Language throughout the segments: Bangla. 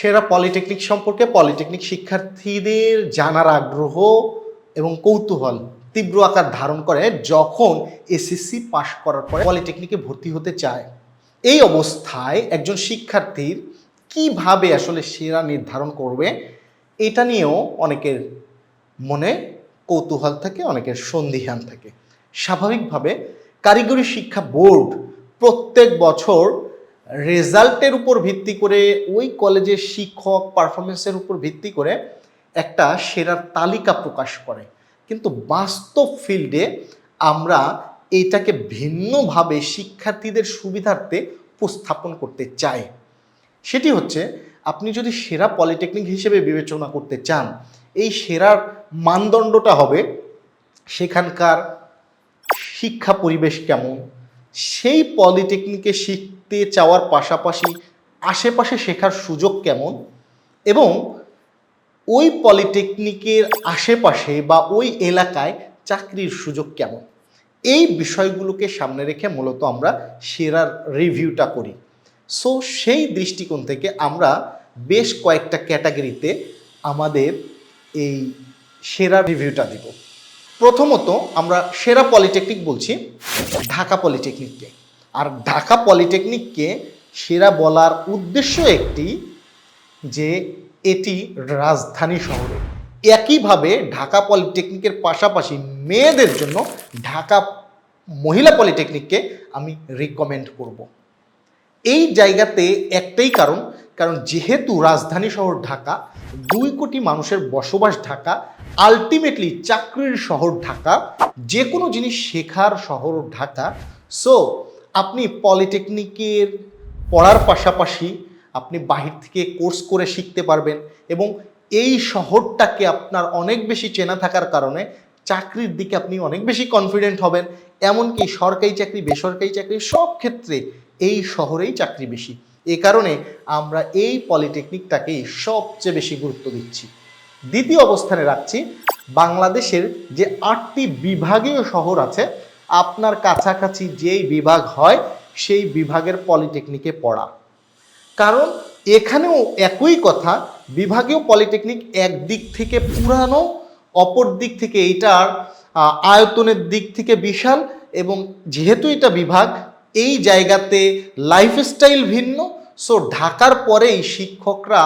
সেরা পলিটেকনিক সম্পর্কে পলিটেকনিক শিক্ষার্থীদের জানার আগ্রহ এবং কৌতূহল তীব্র আকার ধারণ করে যখন এসএসসি পাশ করার পরে পলিটেকনিকে ভর্তি হতে চায়। এই অবস্থায় একজন শিক্ষার্থীর কীভাবে আসলে সেরা নির্ধারণ করবে, এটা নিয়েও অনেকের মনে কৌতূহল থাকে, অনেকের সন্দিহান থাকে। স্বাভাবিকভাবে কারিগরি শিক্ষা বোর্ড প্রত্যেক বছর রেজাল্টের উপর ভিত্তি করে, ওই কলেজের শিক্ষক পারফরমেন্সের উপর ভিত্তি করে একটা সেরার তালিকা প্রকাশ করে। কিন্তু বাস্তব ফিল্ডে আমরা এটাকে ভিন্নভাবে শিক্ষার্থীদের সুবিধার্থে উপস্থাপন করতে চাই। সেটি হচ্ছে, আপনি যদি সেরা পলিটেকনিক হিসেবে বিবেচনা করতে চান, এই সেরার মানদণ্ডটা হবে সেখানকার শিক্ষা পরিবেশ কেমন? সেই পলিটেকনিকে শিখতে চাওয়ার পাশাপাশি আশেপাশে শেখার সুযোগ কেমন? এবং ওই পলিটেকনিকের আশেপাশে বা ওই এলাকায় চাকরির সুযোগ কেমন? এই বিষয়গুলোকে সামনে রেখে মূলত আমরা সেরার রিভিউটা করি। সো, সেই দৃষ্টিকোণ থেকে আমরা বেশ কয়েকটা ক্যাটাগরিতে আমাদের এই সেরা রিভিউটা দিব। প্রথমত আমরা সেরা পলিটেকনিক বলছি ঢাকা পলিটেকনিককে। আর ঢাকা পলিটেকনিককে সেরা বলার উদ্দেশ্য একটি যে এটি রাজধানী শহরে। একইভাবে ঢাকা পলিটেকনিকের পাশাপাশি মেয়েদের জন্য ঢাকা মহিলা পলিটেকনিককে আমি রিকমেন্ড করব। এই জায়গাতে একটাই কারণ কারণ যেহেতু রাজধানী শহর ঢাকা, দুই কোটি মানুষের বসবাস ঢাকা আলটিমেটলি চাকরির শহর ঢাকা যে কোনো জিনিস শেখার শহর ঢাকা। সো আপনি পলিটেকনিকের পড়ার পাশাপাশি আপনি বাহির থেকে কোর্স করে শিখতে পারবেন এবং এই শহরটাকে আপনার অনেক বেশি চেনা থাকার কারণে চাকরির দিকে আপনি অনেক বেশি কনফিডেন্ট হবেন। এমনকি সরকারি চাকরি, বেসরকারি চাকরি সব ক্ষেত্রে এই শহরেই চাকরি বেশি। এ কারণে আমরা এই পলিটেকনিকটাকেই সবচেয়ে বেশি গুরুত্ব দিচ্ছি। দ্বিতীয় অবস্থানে রাখছি বাংলাদেশের যে আটটি বিভাগীয় শহর আছে আপনার কাছাকাছি যেই বিভাগ হয়, সেই বিভাগের পলিটেকনিকে পড়া। কারণ এখানেও একই কথা, বিভাগীয় পলিটেকনিক একদিক থেকে পুরানো, অপর দিক থেকে এইটার আয়তনের দিক থেকে বিশাল এবং যেহেতু এটা বিভাগ, এই জায়গাতে লাইফস্টাইল ভিন্ন সো ঢাকার পরেই শিক্ষকরা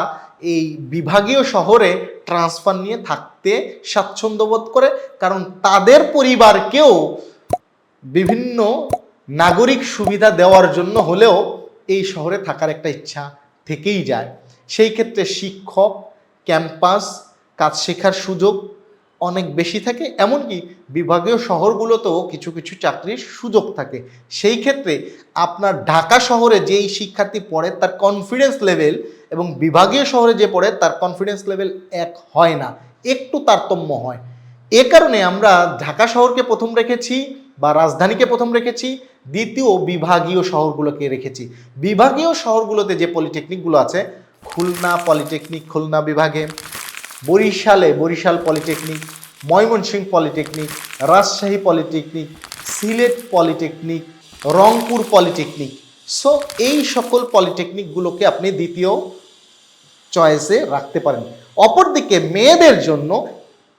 এই বিভাগীয় শহরে ট্রান্সফার নিয়ে থাকতে স্বাচ্ছন্দ্য বোধ করে, কারণ তাদের পরিবারকেও বিভিন্ন নাগরিক সুবিধা দেওয়ার জন্য হলেও এই শহরে থাকার একটা ইচ্ছা থেকেই যায়। সেই ক্ষেত্রে শিক্ষক, ক্যাম্পাস, কাজ শেখার সুযোগ অনেক বেশি থাকে, এমনকি বিভাগীয় শহরগুলোতেও কিছু কিছু চাকরির সুযোগ থাকে। সেই ক্ষেত্রে আপনার ঢাকা শহরে যেই শিক্ষার্থী পড়ে তার কনফিডেন্স লেভেল এবং বিভাগীয় শহরে যে পড়ে তার কনফিডেন্স লেভেল এক হয় না, একটু তারতম্য হয়। এ কারণে আমরা ঢাকা শহরকে প্রথম রেখেছি। বা রাজধানীকে প্রথম রেখেছি, দ্বিতীয় বিভাগীয় শহরগুলোকে রেখেছি। বিভাগীয় শহরগুলোতে যে পলিটেকনিকগুলো আছে, খুলনা পলিটেকনিক খুলনা বিভাগে, বরিশালে Barishal polytechnic Mymensingh polytechnic Rajshahi polytechnic Sylhet polytechnic Rangpur polytechnic so এই সকল পলিটেকনিকগুলোকে আপনি দ্বিতীয় চয়েসে রাখতে পারেন। অপরদিকে মেয়েদের জন্য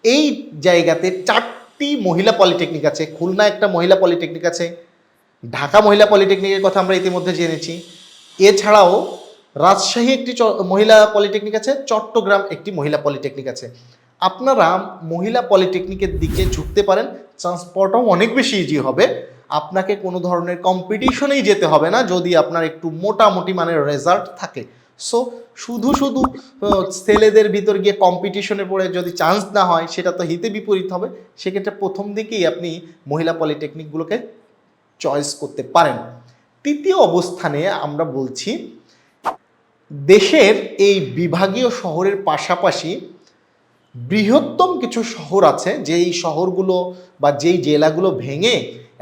এই জায়গাতে চারটি মহিলা পলিটেকনিক আছে। খুলনা একটা মহিলা পলিটেকনিক আছে। ঢাকা মহিলা পলিটেকনিকের কথা আমরা ইতিমধ্যে জেনেছি এছাড়াও রাজশাহী একটি মহিলা পলিটেকনিক আছে, চট্টগ্রাম একটি মহিলা পলিটেকনিক আছে। আপনারা মহিলা পলিটেকনিকের দিকে ঝুঁকতে পারেন, ট্রান্সপোর্টও অনেক বেশি ইজি হবে। আপনাকে কোনো ধরনের কম্পিটিশনেই যেতে হবে না, যদি আপনার একটু মোটামুটি মানের রেজাল্ট থাকে। সো শুধু শুধু ছেলেদের ভিতর গিয়ে কম্পিটিশনে পড়ে যদি চান্স না হয়, সেটা তো হিতে বিপরীত হবে। সেক্ষেত্রে প্রথম দিকেই আপনি মহিলা পলিটেকনিকগুলোকে চয়েস করতে পারেন। তৃতীয় অবস্থানে আমরা বলছি, দেশের এই বিভাগীয় শহরের পাশাপাশি বৃহত্তম কিছু শহর আছে, যেই শহরগুলো বা যেই জেলাগুলো ভেঙে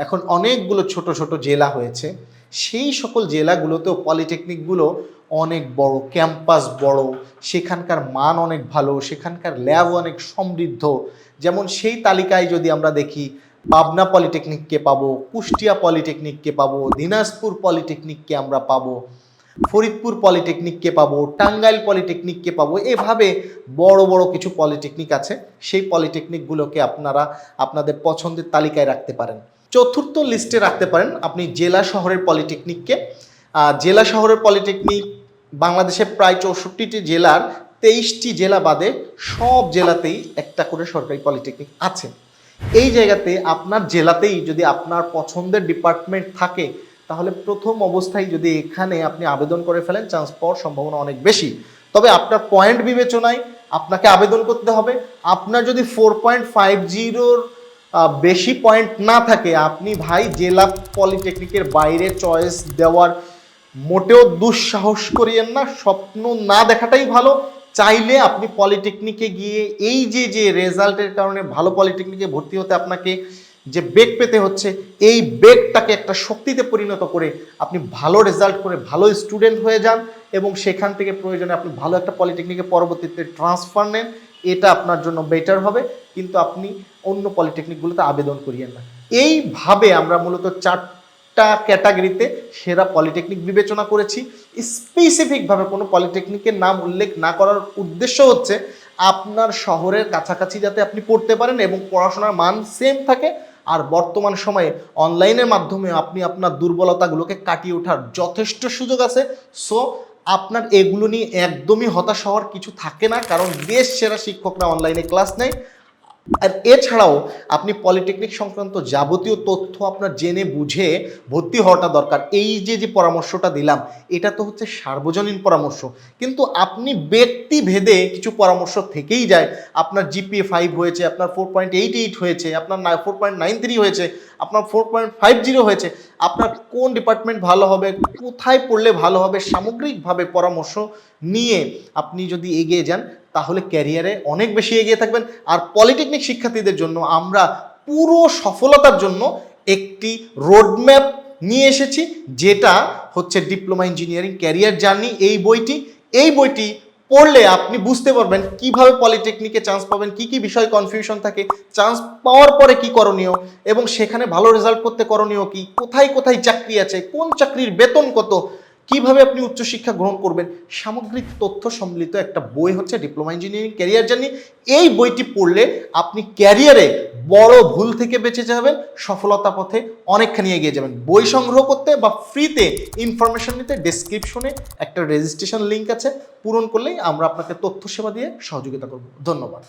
এখন অনেকগুলো ছোট ছোট জেলা হয়েছে। সেই সকল জেলাগুলোতেও পলিটেকনিকগুলো অনেক বড়, ক্যাম্পাস বড়, সেখানকার মান অনেক ভালো, সেখানকার ল্যাব অনেক সমৃদ্ধ। যেমন সেই তালিকায় যদি আমরা দেখি, পাবনা পলিটেকনিককে পাবো, কুষ্টিয়া পলিটেকনিককে পাবো, দিনাজপুর পলিটেকনিককে আমরা পাবো, ফরিদপুর পলিটেকনিককে পাবো, টাঙ্গাইল পলিটেকনিককে পাবো, এভাবে বড় বড় কিছু পলিটেকনিক আছে। সেই পলিটেকনিকগুলোকে আপনারা আপনাদের পছন্দের তালিকায় রাখতে পারেন। চতুর্থ লিস্টে রাখতে পারেন আপনি জেলা শহরের পলিটেকনিককে। জেলা শহরের পলিটেকনিক বাংলাদেশের প্রায় চৌষট্টিটি জেলার তেইশটি জেলা বাদে সব জেলাতেই একটা করে সরকারি পলিটেকনিক আছে। এই জায়গাতে আপনার জেলাতেই যদি আপনার পছন্দের ডিপার্টমেন্ট থাকে, তাহলে প্রথম অবস্থায় যদি এখানে আপনি আবেদন করে ফেলেন, চান্স পাওয়ার সম্ভাবনা অনেক বেশি। তবে আপনার পয়েন্ট বিবেচনায় আপনাকে আবেদন করতে হবে। আপনার যদি ফোর পয়েন্ট ফাইভ জিরোর বেশি পয়েন্ট না থাকে, আপনি ভাই জেলা পলিটেকনিকের বাইরে চয়েস দেওয়ার মোটেও দুঃসাহস করিয়েন না, স্বপ্ন না দেখাটাই ভালো। চাইলে আপনি পলিটেকনিকে গিয়ে এই যে যে রেজাল্টের কারণে ভালো পলিটেকনিকে ভর্তি হতে আপনাকে যে বেগ পেতে হচ্ছে, এই বেগটাকে একটা শক্তিতে পরিণত করে আপনি ভালো রেজাল্ট করে ভালো স্টুডেন্ট হয়ে যান এবং সেখান থেকে প্রয়োজনে আপনি ভালো একটা পলিটেকনিকে পরবর্তীতে ট্রান্সফার নেন। এটা আপনার জন্য বেটার হবে, কিন্তু আপনি অন্য পলিটেকনিকগুলোতে আবেদন করিয়েন না। এইভাবে আমরা মূলত চারটা ক্যাটাগরিতে সেরা পলিটেকনিক বিবেচনা করেছি। স্পেসিফিকভাবে কোনো পলিটেকনিকের নাম উল্লেখ না করার উদ্দেশ্য হচ্ছে আপনার শহরের কাছাকাছি যাতে আপনি পড়তে পারেন এবং পড়াশোনার মান সেম থাকে, আর বর্তমান সময়ে অনলাইনের মাধ্যমে আপনি আপনার দুর্বলতাগুলোকে কাটিয়ে ওঠার যথেষ্ট সুযোগ আছে। সো আপনার এগুলো নিয়ে একদমই হতাশ হওয়ার কিছু থাকে না, কারণ বেশ সেরা শিক্ষকরা অনলাইনে ক্লাস নেয়। আর এছাড়াও আপনি পলিটেকনিক সংক্রান্ত যাবতীয় তথ্য আপনার জেনে বুঝে ভর্তি হওয়াটা দরকার। এই যে যে পরামর্শটা দিলাম, এটা তো হচ্ছে সার্বজনীন পরামর্শ। কিন্তু আপনি ব্যক্তি ভেদে কিছু পরামর্শ থেকেই যায়। আপনার জিপিএ ফাইভ হয়েছে, আপনার ফোর পয়েন্ট এইট এইট হয়েছে, আপনার ফোর পয়েন্ট নাইন থ্রি হয়েছে, আপনার ফোর পয়েন্ট ফাইভ জিরো হয়েছে। আপনার কোন ডিপার্টমেন্ট ভালো হবে, কোথায় পড়লে ভালো হবে, সামগ্রিকভাবে পরামর্শ নিয়ে আপনি যদি এগিয়ে যান তাহলে ক্যারিয়ারে অনেক বেশি এগিয়ে থাকবেন। আর পলিটেকনিক শিক্ষার্থীদের জন্য আমরা পুরো সফলতার জন্য একটি রোডম্যাপ নিয়ে এসেছি, যেটা হচ্ছে ডিপ্লোমা ইঞ্জিনিয়ারিং ক্যারিয়ার জার্নি এই বইটি। এই বইটি পড়লে আপনি বুঝতে পারবেন কীভাবে পলিটেকনিকে চান্স পাবেন, কি কি বিষয় কনফিউশন থাকে চান্স পাওয়ার পরে কি করণীয়, এবং সেখানে ভালো রেজাল্ট করতে করণীয় কি, কোথায় কোথায় চাকরি আছে, কোন চাকরির বেতন কত কীভাবে আপনি উচ্চশিক্ষা গ্রহণ করবেন? সামগ্রিক তথ্য সম্মিলিত একটা বই হচ্ছে ডিপ্লোমা ইঞ্জিনিয়ারিং ক্যারিয়ার জার্নি এই বইটি পড়লে আপনি ক্যারিয়ারে বড় ভুল থেকে বেঁচে যাবেন, সফলতা পথে অনেকখানি এগিয়ে যাবেন। বই সংগ্রহ করতে বা ফ্রিতে ইনফরমেশন নিতে ডেসক্রিপশনে একটা রেজিস্ট্রেশন লিঙ্ক আছে। পূরণ করলেই আমরা আপনাকে তথ্য সেবা দিয়ে সহযোগিতা করব। ধন্যবাদ।